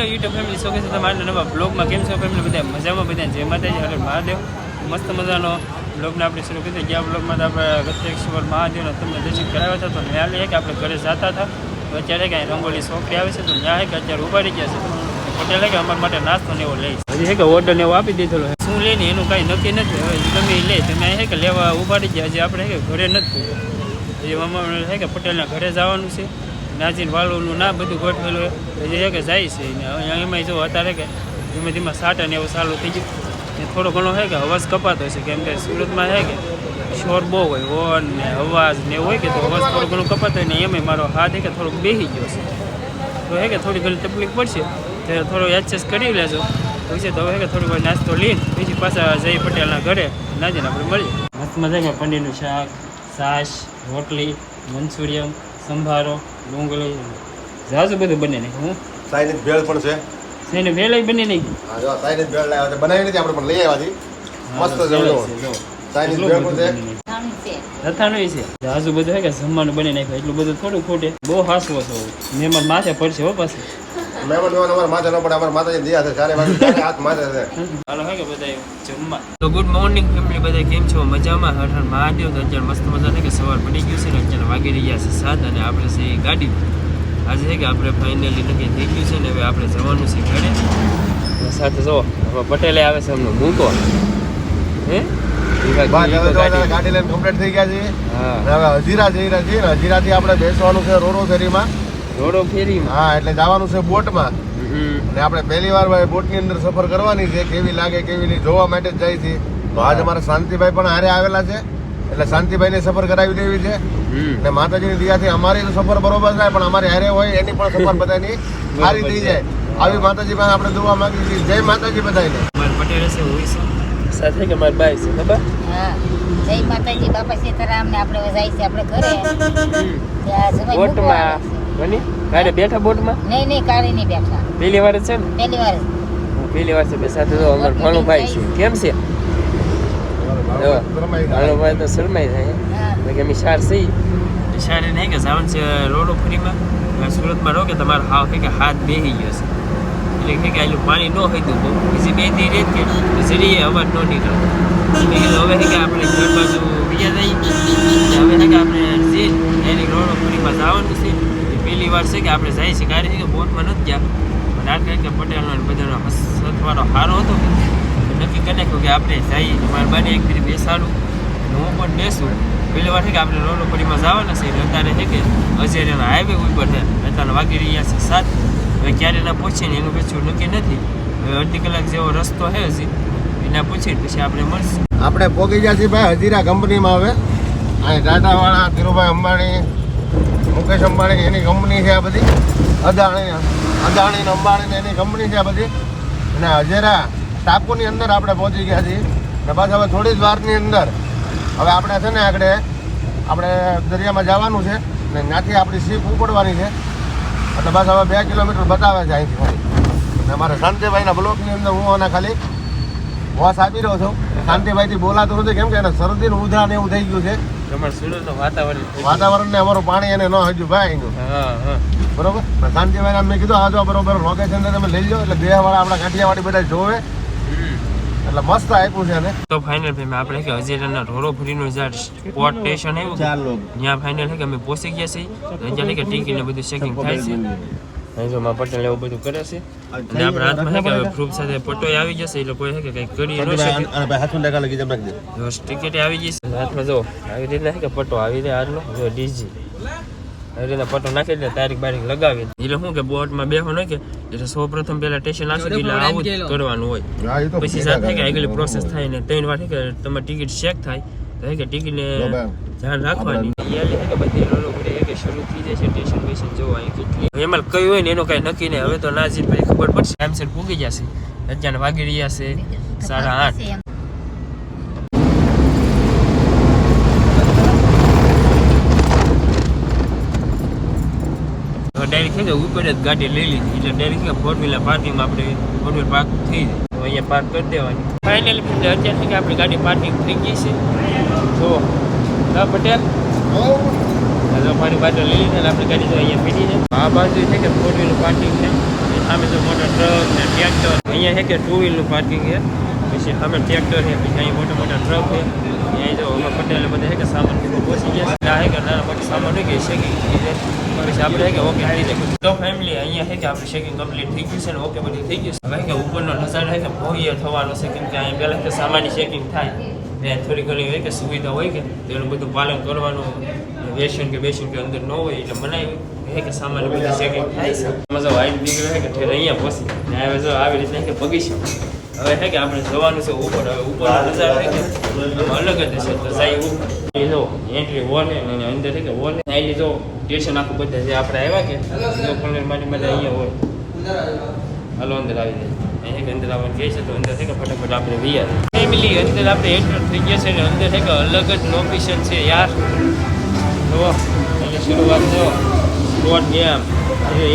Hello YouTube family શોખે છે. તમારા નવા બ્લોગમાં કેમ છો ફેમિલી બધા મજામાં બધા જય માતાજી હરે મહાદેવ. મસ્ત મજાનો બ્લોગને આપણે શરૂ કરી ગયા બ્લોગમાં તો આપણે ગત્યેશ્વર મહાદેવના તમને દર્શન કરાવ્યા હતા. તો ત્યાં લે કે આપણે ઘરે જતા હતા. તો અત્યારે કાંઈ રંગોળી છોકરી આવે છે. તો ત્યાં કે અત્યારે ઉભારી ગયા છે. પટેલે કે અમારા માટે નાસ્તો ને એવો લઈ હજી હે કે ઓર્ડર ને એવો આપી દીધેલો શું શું લઈને એનું કાંઈ નક્કી નથી. હવે તમે લે. તમે હે કે લેવા ઉભારી ગયા. હજી આપણે હે કે ઘરે નથી એ અમારે હે કે પટેલના ઘરે જવાનું છે. નાજીન વાળુનું ના બધું ગોઠવેલું છે કે જાય છે. ને એમાંય જો અત્યારે કે ધીમે ધીમે સાટા ને એવું ચાલુ થઈ ગયું. ને થોડો ઘણો છે કે અવાજ કપાતો છે કેમ કે સુરતમાં છે કે શોર બહુ હોય, હોર્ન ને અવાજ ને એવું હોય કે તો અવાજ થોડો ઘણો કપાતો હોય ને એમાંય મારો હાથ કે થોડોક બેસી ગયો છે. તો હે કે થોડી ઘણી તકલીફ પડશે, તો થોડો એડજસ્ટ કરી લેજો. પછી તો હવે કે થોડી વાર નાસ્તો લઈને પછી પાછા જય પટેલના ઘરે નાજીને આપણે મળીએ. મસ્ત કે પનીરનું શાક, છાશ, રોટલી મંચુરિયમ સંભારો ડુંગળી ઝાઝું બધું બને નહીં હું? સાઈની ભેળ પણ છે. સાઈની ભેળ બની નહીં. હા જો સાઈની ભેળ લાવ્યા છે. બનાવી નથી આપણે પણ લઈ આવ્યા મસ્ત છે જો ભેળ પણ છે. રથાનું છે. ઝાઝું બધું હોય કે જમવાનું બની નાખ્યું. એટલું બધું થોડું ખોટે. બહુ હાસવો છો. મહેમાન માથે પડશે હો પાછું. મહેમાન મહેમાન અમારા માથે ન પડે અમારા માતાજી દિયા છે ચારે બાજુ ચારે હાથ માથે છે. હાલો હે કે બધા જમવા? તો ગુડ મોર્નિંગ ફેમિલી બધા કેમ છો? મજામાં? હર મહાદેવ તો અત્યારે મસ્ત મજા છે કે સવાર પડી ગયું છે ને અત્યારે વાગી રહ્યા છે સાત અને આપણે છે ગાડી. આજે છે કે આપણે ફાઇનલી નક્કી થઈ ગયું છે ને હવે આપણે જવાનું છે ઘરે. સાથે જો હવે પટેલે આવે છે અમને મૂકો. હે. ગાડી. લઈને કમ્પ્લીટ થઈ ગયા છે હવે હજીરા જઈ રહ્યા છીએ હજીરાથી આપણે બેસવાનું છે રોરો ફેરીમાં રોડો ફેરી હા એટલે જવાનું છે બોટમાં. અને આપણે પહેલી વાર ભાઈ બોટની અંદર સફર કરવાની છે કેવી લાગે કેવી નહીં જોવા માટે જ જાય છે. તો આજ અમારા શાંતિભાઈ પણ હારે આવેલા છે. એટલે શાંતિભાઈને સફર કરાવી દેવી છે. અને માતાજીની દયાથી અમારી સફર બરોબર થાય પણ અમારી હારે હોય એની પણ સફર બધાની સારી થઈ જાય. આવી માતાજી પાસે આપણે જોવા માંગી છીએ. જય માતાજી બધાને. મારા પટેલ છે સાથે કે મારા બાઈ છે ખબર? હા. જય માતાજી બાપા સીતારામ ને આપણે જાય છે આપણે ઘરે. ત્યાં બોટમાં. બની? ગાડે બેઠા બોટમાં? નહીં નહીં કાળી નહીં બેઠા. પહેલી વાર છે ને? પહેલી વાર. હું પહેલી વાર છે બે સાથે તો અમારો ભાણું ભાઈ છે. કેમ છે? ભાણું ભાઈ તો શરમાઈ થાય એટલે કે અમે શાર સહી શાર નહીં કે સાવન છે રોડો ફરીમાં સુરતમાં રહો કે તમારો હાવ કે હાથ બેહી ગયો છે. એટલે કે કે આટલું પાણી ન હોય તો બીજી બે દી રેત કે જરીએ અવાજ ન નીકળે. મેં કીધું હવે કે આપણે ઘર બાજુ બીજા જઈએ. હવે કે આપણે જે એની રોડો ફરીમાં જવાનું છે પહેલી વાર છે કે આપણે જાય છે કારણ કે બોટમાં નથી ગયા. પણ આ કંઈક કે પટેલનો બધાનો હસવાળો સારો હતો. નક્કી કરી નાખ્યું કે આપણે જઈએ. મારા બાને એક ફેરી બેસાડું. હું પણ બેસું. પહેલી વાર છે કે આપણે રોડ પડીમાં જવાના છે. અત્યારે છે કે અજેરિયાના હાઈવે ઉપર છે. અત્યારે વાગી રહ્યા છે સાત. હવે ક્યારે ના પહોંચીએ ને એનું કશું નક્કી નથી. હવે અડધી કલાક જેવો રસ્તો છે હજી. એના પૂછીને પછી આપણે મળશું. આપણે પોગી ગયા છીએ ભાઈ હજીરા કંપનીમાં હવે. અહીં ટાટાવાળા ધીરુભાઈ અંબાણી મુકેશ અંબાણી એની કંપની છે આ બધી. અદાણી અદાણી ને અંબાણી એની કંપની છે આ બધી. અને હજેરા ટાપુની અંદર આપણે પહોંચી ગયા છીએ. ને પાછા હવે થોડી જ વારની અંદર હવે આપણે છે ને આગળ આપણે દરિયામાં જવાનું છે. ને ત્યાંથી આપણી સીપ ઉપડવાની છે. એટલે બસ હવે બે કિલોમીટર બતાવે છે અહીંથી ને અમારા શાંતિભાઈના બ્લોકની અંદર હું આના ખાલી વોસ આપી રહ્યો છું. શાંતિભાઈથી બોલાતું નથી. કેમ કે એને શરદીનું ઉધરા ને એવું થઈ ગયું છે. તમારે સુરતનું વાતાવરણ વાતાવરણ ને અમારું પાણી એને ન હજુ ભાઈ એનું. બરોબર? પણ શાંતિભાઈને મેં કીધું આજો બરોબર લોકેશન તમે લઈ લો એટલે બે વાળા આપણા કાઠિયાવાડી બધા જોવે. એટલે મસ્ત આપ્યું છે ને તો ફાઇનલ ભાઈ આપણે કે હજીરાના રોરો ફરીનું જે સ્પોટ સ્ટેશન આવ્યું. ત્યાં ફાઇનલ છે કે અમે પહોંચી ગયા છીએ. ત્યાં કે ટિકિટ ને બધું ચેકિંગ થાય છે. અહીં જો માં પટેલ એવું બધું કરે છે. અને આપણા હાથમાં હે કે પ્રૂફ સાથે પટોય આવી જશે એ લોકો હે કે કંઈક કરી ન શકે જો ટિકિટ આવી જશે. હાથમાં જો આવી રીતના છે કે પટો આવી રીતે આજનો જો ડીજી. આવી રીતના પટો નાખી દે તારીખ બારીખ લગાવી દે. એટલે શું કે બોટમાં બેહવાનું હોય કે? એટલે સૌ પ્રથમ પહેલા સ્ટેશન આવશે એટલે આવું જ કરવાનું હોય. હા પછી સાથે થાય કે આગળ પ્રોસેસ થાય ને ત્રણ વાર કે તમારી ટિકિટ ચેક થાય તો કે ટિકિટને ધ્યાન રાખવાની. યાર કે બધી રોલો ઘડી કે શરૂ થઈ જાય છે સ્ટેશન બેસન જોવા અહીં કેટલી. એમાં કયું હોય ને એનો કાંઈ નક્કી નહીં. હવે તો પછી ખબર પડશે. ટાઈમસર પૂગી જશે. અત્યારે વાગી રહ્યા છે સાડા આઠ. ડાયરેક્ટ છે ઉપર જ ગાડી લઈ લીધી. એટલે ડાયરેક્ટ ફોર વ્હીલર પાર્કિંગમાં આપણે ફોર વ્હીલર પાર્ક થઈ જાય. તો અહીંયા પાર્ક કરી દેવાની. ફાઇનલી અત્યારે અત્યારથી આપણી ગાડી પાર્કિંગ થઈ ગઈ છે. જો હા પટેલ. હલો મારી બાજુ લઈ લીધે આપણી ગાડી તો અહીંયા પીડી છે આ બાજુ છે કે ફોર વ્હીલર પાર્કિંગ છે? સામે તો મોટો ટ્રક ને ટ્રેક્ટર અહીંયા છે કે ટુ વ્હીલનું પાર્કિંગ છે? પછી સામે ટ્રેક્ટર છે પછી અહીંયા મોટા મોટા ટ્રક છે. અહીંયા જો અમે પટેલ બધા છે કે સામાન પહોંચી ગયા છે. છે કે નાના મોટા સામાન હોય કે શેકિંગ પછી આપણે છે કે ઓકે આવી જાય તો ફેમિલી અહીંયા છે કે આપણે શેકિંગ કમ્પ્લીટ થઈ ગયું છે ને ઓકે બધું થઈ ગયું છે હવે કે ઉપરનો નજારો છે કે ભવ્ય થવાનો છે કેમ કે અહીં પહેલાં તો સામાન્ય શેકિંગ થાય ને થોડી ઘણી હોય કે સુવિધા હોય કે તેનું બધું પાલન કરવાનું વેસન કે બેસન કે અંદર ન હોય એટલે બનાવી હે કે સામાન્ય બધી સેટિંગ થાય છે મજા વાઈટ દીકરો હે કે ઠેર અહીંયા પહોંચી ને હવે જો આવી રીતના કે બગીચો હવે હે કે આપણે જવાનું છે ઉપર હવે ઉપર હે અલગ જ હશે. તો જાય ઉપર એ જો એન્ટ્રી વોલ અને અંદર હે કે વોલ હે? અહીં જો સ્ટેશન આખું બધા જે આપણે આવ્યા કે જો બધા અહીંયા હોય. હાલો અંદર આવી જાય. અહીં કે અંદર આવવાનું કહે છે તો અંદર છે કે ફટાફટ આપણે વીઆર ફેમિલી અંદર આપણે એન્ટર થઈ ગયા છે અને અંદર છે કે અલગ જ લોકેશન છે યાર. જુઓ અહીંયા શરૂઆત જો સ્પોર્ટ ગેમ.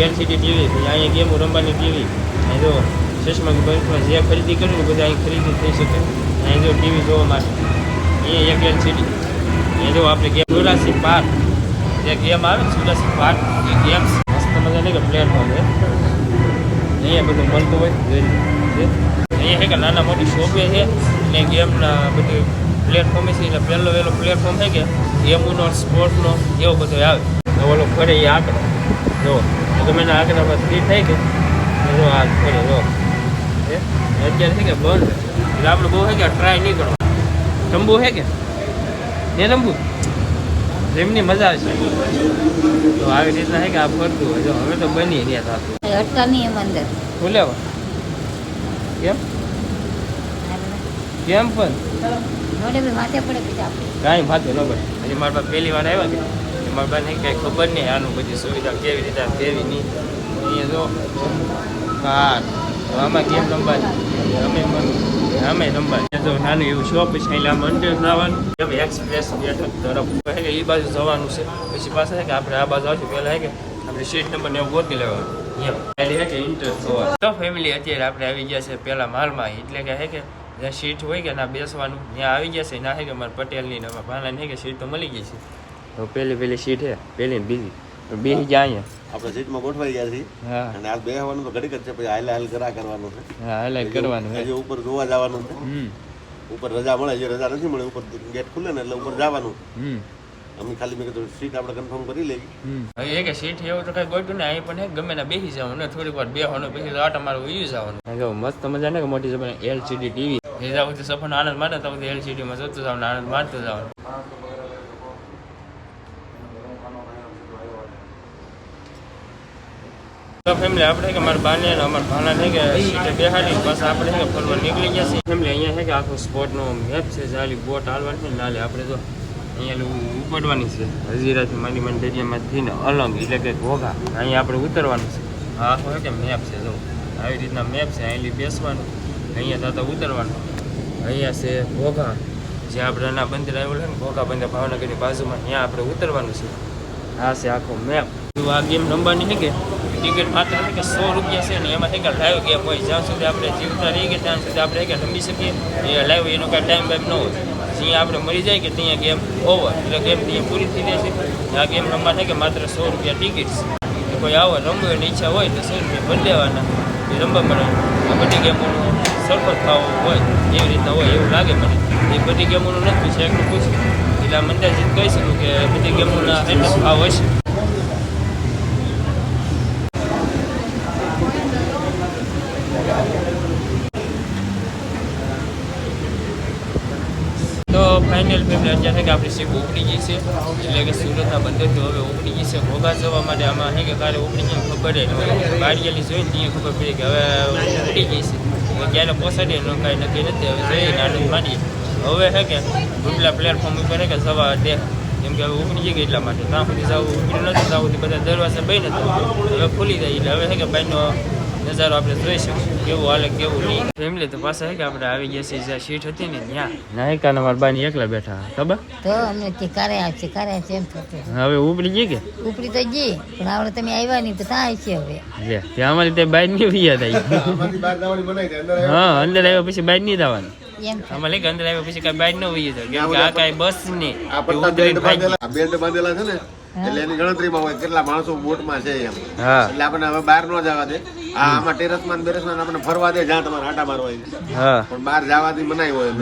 એલસીડી ટીવી અહીંયા ગેમો રમવાની ટીવી અહીં જો ચશ્મા બંકમાં જે ખરીદી કરવી બધા અહીં ખરીદી થઈ શકે. અહીં જો ટીવી જોવા માટે. અહીંયા એક એલસીડી અહીંયા જો આપણે ગેમ ચોરાસી પાર્ક જે ગેમ આવે ને જુરાસિક પાર્ક એ ગેમ્સ મસ્ત મજા નહીં કે પ્લેટફોર્મ છે. અહીંયા બધું મળતું હોય અહીંયા છે કે નાના મોટી શોપે છે. અને ગેમના બધું પ્લેટફોર્મ છે. એટલે પહેલો વહેલો પ્લેટફોર્મ છે કે ગેમનો સ્પોર્ટનો એવો બધો આવે. તો ઓલો ફરે એ આંકડો. જો તમે એના પર ફ્રી થાય કે જો આ ફરે, જો? અત્યારે છે કે બંધ એટલે આપણે બહુ છે કે ટ્રાય નહીં કરો રમવું છે કે? ને રમવું એમની મજા આવશે તો આવી રીતના છે કે આ ફરતું હોય. જો હવે તો બની રહ્યા થતું અટકા નહીં એમ અંદર. ખોલ્યા કેમ? કેમ પણ? કાંઈ વાંધો ન પડે. હજી મારા પાસે પહેલી વાર આવ્યા ને મારા પાસે કાંઈ ખબર નહીં આનું બધી સુવિધા કેવી રીતે કેવી નહીં. અહીંયા જો. હા. આમાં કેમ રમવાની? અમે અમે રમવાની જો નાનું એવું શોપ છે અહીંયા આમ અંદર જવાનું. એમ એક્સપ્રેસ બેઠક તરફ કે એ બાજુ જવાનું છે. પછી છે કે આપણે આ બાજુ આવશું. પહેલાં કે આપણે સીટ નંબર ને એવું લેવાનું. ફેમિલી અત્યારે આપણે આવી ગયા છે પહેલાં માલમાં. એટલે કે હે કે જ્યાં સીટ હોય કે ના બેસવાનું, ત્યાં આવી ગયા છે. ના હે કે મારા પટેલની ને ભાણા ભાણાની કે સીટ તો મળી ગઈ છે. પહેલી પહેલી સીટ છે, પહેલી બીજી. બીજી ગયા અહીંયા. આપણે સીટમાં ગોઠવાઈ ગયા છીએ. અને આ બેહવાનું તો ઘડીક જ છે પછી હાલ હાલ કરા કરવાનું છે. હા હાઈલાઈટ કરવાનું છે. ઉપર જોવા જવાનું છે. ઉપર રજા મળે જે રજા નથી મળે ઉપર ગેટ ખુલે ને એટલે ઉપર જવાનું. અમે ખાલી મેં કીધું સીટ આપણે કન્ફર્મ કરી હવે એ કે સીટ એવું તો કઈ ગોઠવું ને અહીં પણ ગમે ને બેસી જવાનું ને થોડીક વાર બેહવાનું પછી તો આટા મારું ઉયું જવાનું મસ્ત મજા ને કે મોટી જબર એલસીડી ટીવી એ જાવ સફર આનંદ મારે તો એલસીડી માં જતું જવાનું આનંદ મારતું જવાનું તો ફેમિલી આપણે કે મારા બાને અને અમારા ભાણા છે કે સીટે બેહાડી બસ આપણે કે ફરવા નીકળી ગયા છીએ. ફેમિલી અહીંયા છે કે આખો સ્પોટનો મેપ છે, જાલી બોટ હાલવાની છે નાલે આપણે તો અહીંયા ઉપડવાની છે. હજીરાથી માંડી માંડી દરિયામાંથી ને અલંગ એટલે કે ઘોઘા. અહીંયા આપણે ઉતરવાનું છે. આ આખો કે મેપ છે, જો. આવી રીતના મેપ છે અહીં બેસવાનું, અહીંયા થતા ઉતરવાનું. અહીંયા છે ઘોઘા. જે આપણે ના બંદર આવેલું ને, ઘોઘા બંદર ભાવનગરની બાજુમાં, ત્યાં આપણે ઉતરવાનું છે. આ છે આખો મેપ આ ગેમ રમવાની છે કે? ટિકિટ માત્ર કે સો રૂપિયા છે ને એમાં છે કે લાઈવ ગેમ હોય. જ્યાં સુધી આપણે જીવતા રહીએ કે ત્યાં સુધી આપણે કે રમી શકીએ. એ લાઈવ એનો કાંઈ ટાઈમ બાઈમ ન હોય. જ્યાં આપણે મરી જાય કે ત્યાં ગેમ ઓવર એટલે ગેમ ત્યાં પૂરી થઈ જાય છે આ ગેમ રમવા થાય કે માત્ર સો રૂપિયા ટિકિટ છે. કોઈ આવો રમવું એની ઈચ્છા હોય તો સો રૂપિયા ભરી દેવાના. એ રમવા મળે. બધી ગેમોનું સરખો થવું હોય, એવી રીતના હોય એવું લાગે મને. એ બધી ગેમોનું નથી. પૂછે એટલું પૂછે. એટલે મંદાજીત કહી શકું કે બધી ગેમોના એટલા ભાવ હશે તો ફાઇનલ ફેમિલી અત્યારે કે આપણી સીપ ઉપડી ગઈ છે. એટલે કે સુરતના બંદરથી હવે ઉપડી ગઈ છે. ઘોઘા જવા માટે આમાં હે કે કાલે ઉપડી ગઈ ખબર ન બારીયાલી જોઈને ત્યાં ખબર પડી કે હવે ઉપડી ગઈ છે. હવે ક્યારે પહોંચાડીએ, એનું કાંઈ નક્કી નથી. હવે જોઈએ આનંદ માનીએ. હવે હે કે, ઉપલા પ્લેટફોર્મ ઉપર હે કે સવા દે. કેમ કે હવે ઉપડી ગઈ એટલા માટે. ત્યાં સુધી જવું ઉપડી નથી ત્યાં સુધી બધા દરવાજા બંધ હતા. હવે ખુલી જાય. એટલે હવે હે કે ભાઈનો નજારો આપણે જોઈ શકીએ. કેવું હાલે કેવું નહીં? ફેમિલી તો પાછા કે આપણે આવી ગયા છીએ જ્યાં સીટ હતી ને ત્યાં. ના એક મારા બાની એકલા બેઠા ખબર? તો અમને કે કારે આવશે કારે આવશે એમ થતું? હવે ઉપડી ગઈ કે? ઉપડી તો ગઈ પણ આવડે તમે આવ્યા નહીં તો ત્યાં છે હવે. લે ત્યાં અમારી તે બાઈ ની વિયા થાય આમાંથી બહાર જવાની બનાવી છે અંદર હા અંદર આવ્યા પછી બાઈ નહીં જવાનું એમ આમાં લે કે અંદર આવ્યા પછી કઈ બાઈ ન વૈયા તો કેમ કે આ કઈ બસ આ બેલ્ટ બાંધેલા છે ને? એટલે એની ગણતરીમાં હોય કેટલા માણસો બોટમાં છે એમ. એટલે આપણને હવે બહાર ન જવા દે. આ આમાં ટેરેસમાં બેરેસમાં આપણને ફરવા દે જ્યાં તમારે આટા મારવા હોય પણ બહાર જવાથી મનાઈ હોય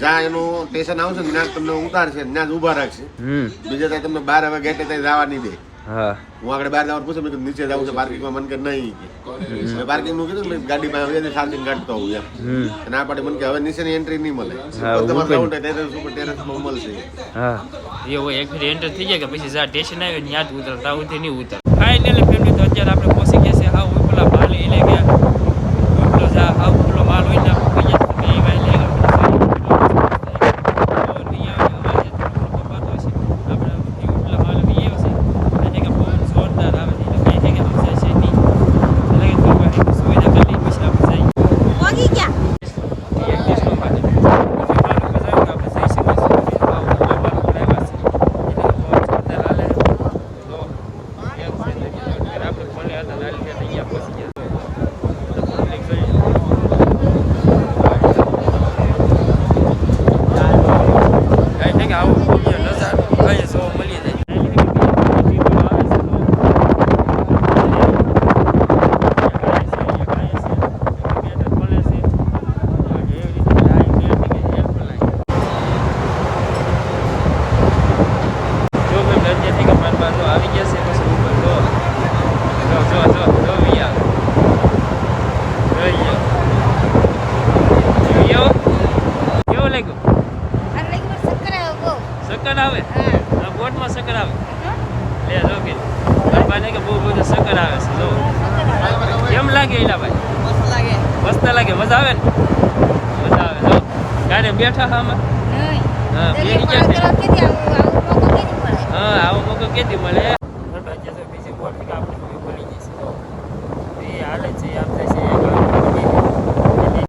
જ્યાં એનું સ્ટેશન આવશે ને ત્યાં તમને ઉતારશે ત્યાં જ ઊભા રાખશે. બીજા ત્યાં તમને બહાર હવે ગેટે ત્યાં જવા નહીં દે. હા. હું આગળ બહાર જવાનું પૂછે મેં નીચે જવું છે પાર્કિંગમાં મન કે નહીં. મેં પાર્કિંગનું કીધું મેં ગાડી પાસે હવે ચાર્જિંગ કાઢતો હોઉં એમ. અને આ પાટી મને કે હવે નીચેની એન્ટ્રી નહીં મળે. તમારે. જવું ટેરેસ ઉપર ટેરેસમાં મળશે. હા. એ હોય એક ફેર એન્ટર થઈ જાય કે પછી જ્યાં સ્ટેશન આવે ત્યાં જ ઉતર ત્યાં સુધી નહીં ઉતર ફાઇનલી ફેમિલી તો અત્યારે આપણે પહોંચી ગયા છે હા ઉપલા માલ એટલે કે ઉપલો જા હા ઉપલો માલ હોય ને આપણે કહીએ તો બે વાય લઈ ગયા જોરદાર આવે છે એટલે કઈ કે સમજાય છે નહીં એટલે કે થોડી સુવિધા કરી લઈ પછી આપણે જઈએ પહોંચી ગયા એક કિસ્સો માટે વિમાન ઉપર જાય તો આપણે જઈ શકીએ છીએ આ ઉપર માલ બનાવ્યા છે એટલે બહુ જોરદાર હાલે તો એક છે ને કે અત્યારે આપણે ભલે હતા લાલી ગયા અહીંયા પહોંચી ગયા તો public જોઈ. કાંઈ નહીં કે આવું ભવ્ય નજારો કઈ જોવા મળી ભાઈ કે મારી બાજુ આવી ગયા છે પછી ઉપર? જો. જો જો જો જો વિયા. જોઈ લો જોઈ આવો કેવું લાગ્યું? અરે લઈ ગયો ચક્કર આવ્યો બહુ. સકર આવે? આ બોટમાં સકર આવે? લે જો કે. બહુ બધું સકર આવે છે જો. કેમ લાગે એલા ભાઈ? મસ્ત લાગે. મજા આવે ને? મજા આવે જો. બેઠા હા આમાં? હા, ગયા હા આવો મોકો કેથી મળે. બીજી બોટ આપણે ભૂલી જઈશું એ હાલે છે થાય છે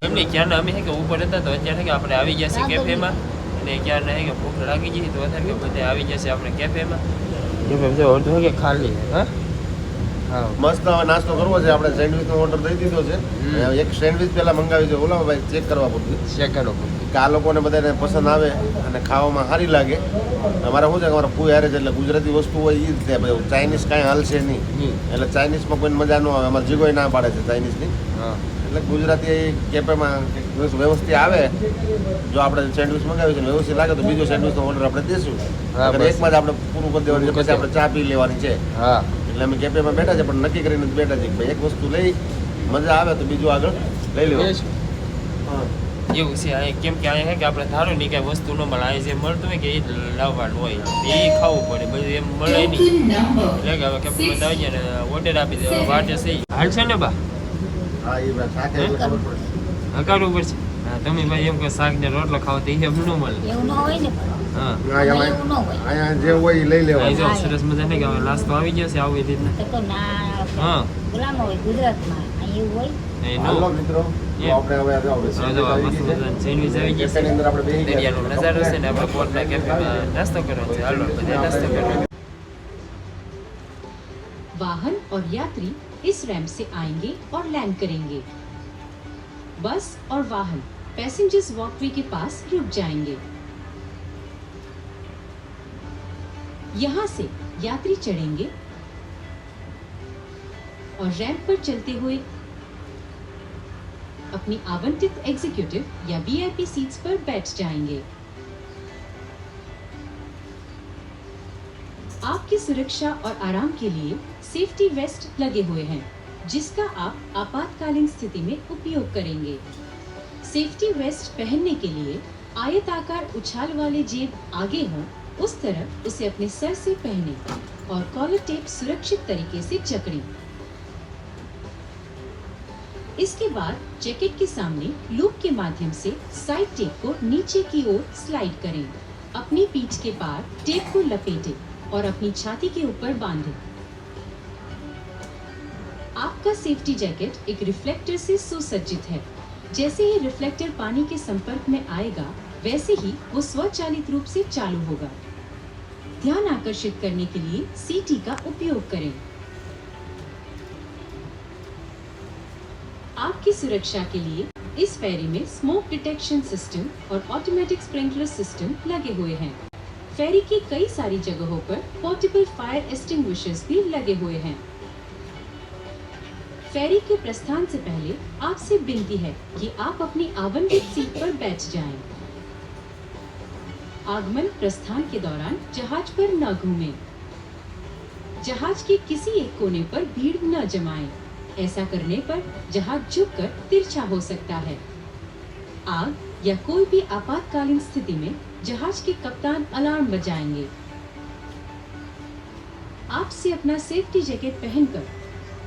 એમની ક્યારના અમે છે કે ઉપર હતા તો અત્યારે કે આપણે આવી ગયા છે કેફેમાં અને ક્યારના છે કે ભૂખ લાગી ગઈ તો અત્યારે કે બધે આવી જશે છે આપણે કેફેમાં કેફે જો અડધું કે ખાલી? હા? હા. મસ્ત નાસ્તો કરવો છે આપણે સેન્ડવિચ નો ઓર્ડર દઈ દીધો છે. એક સેન્ડવિચ પેલા મંગાવી છે. ઓલા ભાઈ ચેક કરવા પડતું સેકન્ડો કે આ લોકોને બધાને પસંદ આવે અને ખાવામાં સારી લાગે. અમારે શું છે કે અમારા ફૂઈ હારે છે એટલે ગુજરાતી વસ્તુ હોય એ જ છે ચાઇનીઝ કાંઈ હાલશે નહીં. એટલે ચાઇનીઝમાં કોઈ મજા ન આવે. અમારે જીગોય ના પાડે છે ચાઇનીઝની હા. એટલે ગુજરાતી કેફેમાં વ્યવસ્થિત આવે. જો આપણે સેન્ડવિચ મંગાવી છે વ્યવસ્થિત લાગે તો બીજો સેન્ડવિચનો ઓર્ડર આપણે દેશું. એકમાં જ આપણે પૂરું કરી દેવાનું છે પછી આપણે ચા પી લેવાની છે. હા. એટલે અમે કેફેમાં બેઠા છે પણ નક્કી કરીને બેઠા છે ભાઈ એક વસ્તુ લઈ મજા આવે તો બીજું આગળ લઈ લેવાનું હા. એવું છે અહીં કેમ કે અહીંયા કે આપણે ધારો નહીં કે વસ્તુ ન મળે અહીં જે મળતું હોય કે એ લાવવાનું હોય એ ખાવું પડે બધું એમ મળે નહીં. એટલે કે હવે કેમ બધા આવી ને ઓર્ડર આપી દે વાટે છે હાલશે ને બા? છે હકારવું પડશે. હા તમે ભાઈ એમ કે શાક ને રોટલો ખાવ તો એ એમ ન મળે. એવું ન હોય ને હા. ન જે હોય લઈ જો સરસ નહીં કે હવે નાસ્તો આવી ગયો છે આવી રીતના. ના હા ગુલામ હોય ગુજરાતમાં અહીં એવું હોય એ હાલો નો મિત્રો તો એમ. આપણે હવે જો હવે હવે જો આ મસ્ત મજાની સેન્ડવીચ આવી ગઈ કેફેની અંદર આપણે છે બેસી ગયા દરિયાનો નજારો છે ને આપણે પોટના કેફેમાં નાસ્તો કરવાનો છે હાલો બધા નાસ્તો કરવાનો वाहन और यात्री इस रैंप से आएंगे और लैंड करेंगे बस और वाहन पैसेंजर्स वॉकवे के पास रुक जाएंगे यहाँ से यात्री चढ़ेंगे और रैंप पर चलते हुए अपनी आवंटित एग्जीक्यूटिव या वीआईपी सीट्स पर बैठ जाएँगे। आपकी सुरक्षा और आराम के लिए सेफ्टी वेस्ट लगे हुए हैं, जिसका आप आपातकालीन स्थिति में उपयोग करेंगे। सेफ्टी वेस्ट पहनने के लिए आयताकार उछाल वाले जेब आगे हो, उस तरफ़ उसे अपने सर से पहने और कॉलर टेप सुरक्षित तरीके से जकड़ें इसके बाद जैकेट के सामने लूप के माध्यम से साइड टेप को नीचे की ओर स्लाइड करें। अपनी पीठ के पार टेप को लपेटें और अपनी छाती के ऊपर बांधें। आपका सेफ्टी जैकेट एक रिफ्लेक्टर से सुसज्जित है। जैसे ही रिफ्लेक्टर पानी के संपर्क में आएगा, वैसे ही वो स्वचालित रूप से चालू होगा। ध्यान आकर्षित करने के लिए सीटी का उपयोग करें। आपकी सुरक्षा के लिए इस फेरी में स्मोक डिटेक्शन सिस्टम और ऑटोमेटिक स्प्रिंकलर सिस्टम लगे हुए हैं फेरी की कई सारी जगहों पर पोर्टेबल फायर एक्सटिंग्विशर्स भी लगे हुए हैं फेरी के प्रस्थान से पहले आपसे विनती है कि आप अपनी आवंटित सीट पर बैठ जाएँ। आगमन प्रस्थान के दौरान जहाज़ पर न घूमें। जहाज़ के किसी एक कोने पर भीड़ न जमाएँ। ऐसा करने पर जहाज़ झुककर तिरछा हो सकता है। आग या कोई भी आपातकालीन स्थिति में जहाज़ के कप्तान अलार्म बजाएँगे। आपसे अपना सेफ्टी जैकेट पहनकर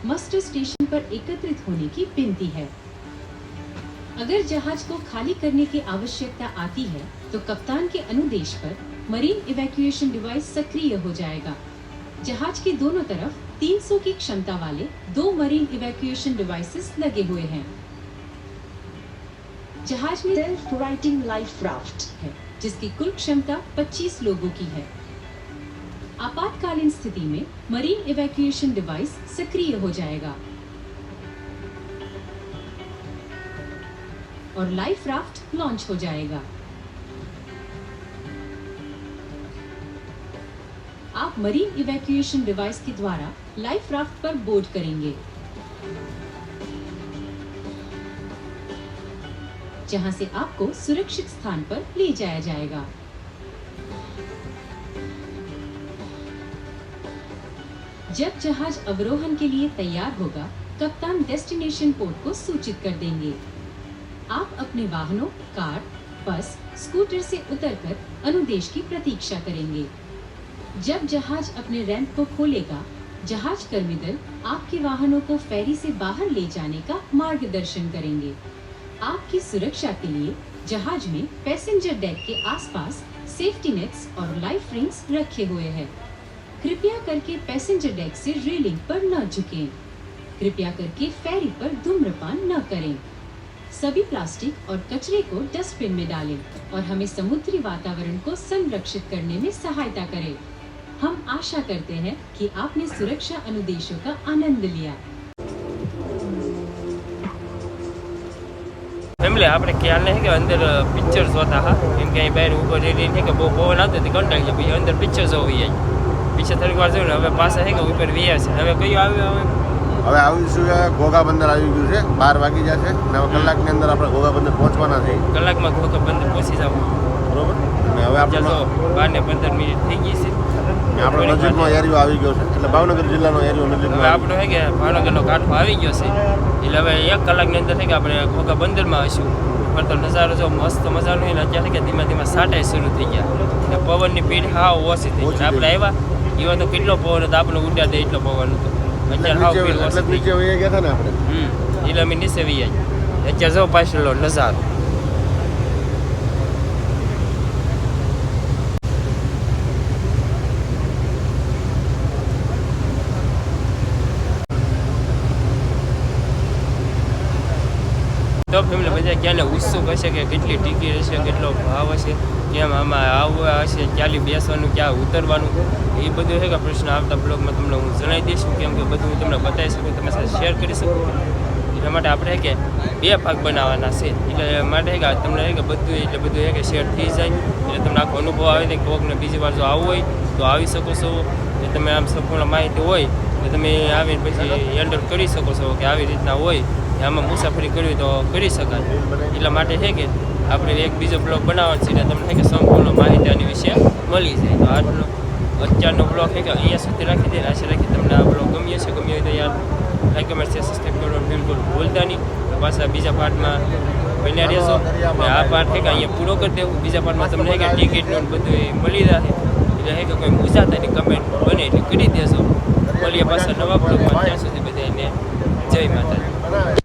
मस्टर स्टेशन पर एकत्रित होने की विनती है। अगर जहाज़ को खाली करने की आवश्यकता आती है तो कप्तान के अनुदेश पर मरीन इवैक्यूएशन डिवाइस सक्रिय हो जाएगा। जहाज़ के दोनों तरफ़ 300 की क्षमता वाले दो मरीन इवैक्यूएशन डिवाइसेस लगे हुए हैं। जहाज़ में सेल्फ राइटिंग लाइफ राफ्ट है जिसकी कुल क्षमता 25 लोगों की है। आपातकालीन स्थिति में मरीन इवैक्यूएशन डिवाइस सक्रिय हो जाएगा। और लाइफ राफ्ट लॉन्च हो जाएगा। आप मरीन इवैक्यूएशन डिवाइस के द्वारा लाइफ राफ्ट पर बोर्ड करेंगे। जहाँ से आपको सुरक्षित स्थान पर ले जाया जाएगा। जब जहाज़ अवरोहण के लिए तैयार होगा, कप्तान डेस्टिनेशन पोर्ट को सूचित कर देंगे। आप अपने वाहनों, कार बस स्कूटर से उतरकर अनुदेश की प्रतीक्षा करेंगे। जब जहाज़ अपने रैंप को खोलेगा, जहाज़ कर्मी दल आपके वाहनों को फेरी से बाहर ले जाने का मार्गदर्शन करेंगे। आपकी सुरक्षा के लिए जहाज़ में पैसेंजर डेक के आसपास सेफ्टी नेट्स और लाइफ रिंग्स रखे हुए हैं। कृपया करके पैसेंजर डेक से रेलिंग पर न झुकें। कृपया करके फेरी पर धूम्रपान न करें। सभी प्लास्टिक और कचरे को डस्टबिन में डालें और हमें समुद्री वातावरण को संरक्षित करने में सहायता करें। हम आशा करते हैं कि आपने सुरक्षा अनुदेशों का आनंद लिया ફેમિલી આપણે ખ્યાલ નહીં કે અંદર પિક્ચર જોતા હા કેમ કે અહીં બહાર ઉપર રેડી નહીં કે બહુ પવન આવતો હતી કંટાળી જાય પછી અંદર પિક્ચર જોવી જાય પીછે થોડીક વાર જોયું ને હવે પાછા છે કે ઉપર વ્યા છે હવે કયું આવ્યું હવે હવે આવીશું કે ઘોઘા બંદર આવી ગયું છે બાર વાગી જશે અને હવે કલાકની અંદર આપણે ઘોઘા બંદર પહોંચવાના છે કલાકમાં ખોખો બંધ પહોંચી જાવ બરોબર અને હવે ત્યાં આપણે જો બાર ને પંદર મિનિટ થઈ ગઈ છે આપણો નજીકનો એરિયો આવી ગયો છે. એટલે ભાવનગર જિલ્લાનો એરિયો નજીકનો હવે આપણો છે કે ભાવનગરનો કાંઠો આવી ગયો છે. એટલે હવે એક કલાકની અંદર થઈ કે આપણે ઘોઘા બંદરમાં હશું. પણ તો નજારો જો મસ્ત મજાનો ને અત્યારે કે ધીમે ધીમે સાટાઈ શરૂ થઈ ગયા. ને પવનની પીઠ હાવ ઓછી થઈ ગઈ. આપણે આવ્યા એવા તો કેટલો પવન હતો આપણે ઉડ્યા દે એટલો પવન હતો. એટલે અત્યારે હાવ પીડ ઓછી થઈ ગયા હતા ને આપણે. હમ એટલે અમે નીચે વૈયા અત્યારે જો પાછળનો નજારો. તો ફેમિલી બધા ક્યાંને ઉત્સુક હશે કે કેટલી ટિકિટ હશે કેટલો ભાવ હશે, કેમ આમાં આવવા હશે ક્યારે બેસવાનું, ક્યાં ઉતરવાનું, એ બધું છે કે પ્રશ્ન આવતા બ્લોગમાં તમને હું જણાવી દઈશ, કેમ કે બધું હું તમને બતાવી શકું, તમે સાથે શેર કરી શકું. એટલા માટે આપણે કે બે ભાગ બનાવવાના છે. એટલે માટે કે તમને કે બધું, એટલે બધું કે શેર થઈ જાય. એટલે તમને આખો અનુભવ આવે છે કોકને બીજી વાર જો આવવું હોય, તો આવી શકો છો. એ તમે આમ સંપૂર્ણ માહિતી હોય, તો તમે આવીને પછી હેન્ડલ કરી શકો છો કે આવી રીતના હોય. આમાં મુસાફરી કરવી તો કરી શકાય. એટલા માટે છે કે આપણે એક બીજો બ્લોગ બનાવવાનો છે એટલે તમને છે કે સંપૂર્ણ માહિતી આની વિશે મળી જાય. તો આજનો અત્યારનો બ્લોગ છે કે અહીંયા સુધી રાખી દે. આશા રાખી તમને આ બ્લોગ ગમ્યો છે ગમ્યો હોય તો યાર લાઈક કમેન્ટ શેર સબસ્ક્રાઈબ કરવાનું બિલકુલ ભૂલતા નહીં. પાછા બીજા પાર્ટમાં બન્યા રહેશો. આ પાર્ટ છે કે અહીંયા પૂરો કરી દેવું. બીજા પાર્ટમાં તમને છે કે ટિકિટનું બધું મળી જશે એટલે હે કે કોઈ મૂંઝાતાની કમેન્ટ બને એટલે કરી દેશો મળીએ પાછા નવા બ્લોગમાં. ત્યાં સુધી બધાને જય માતાજી.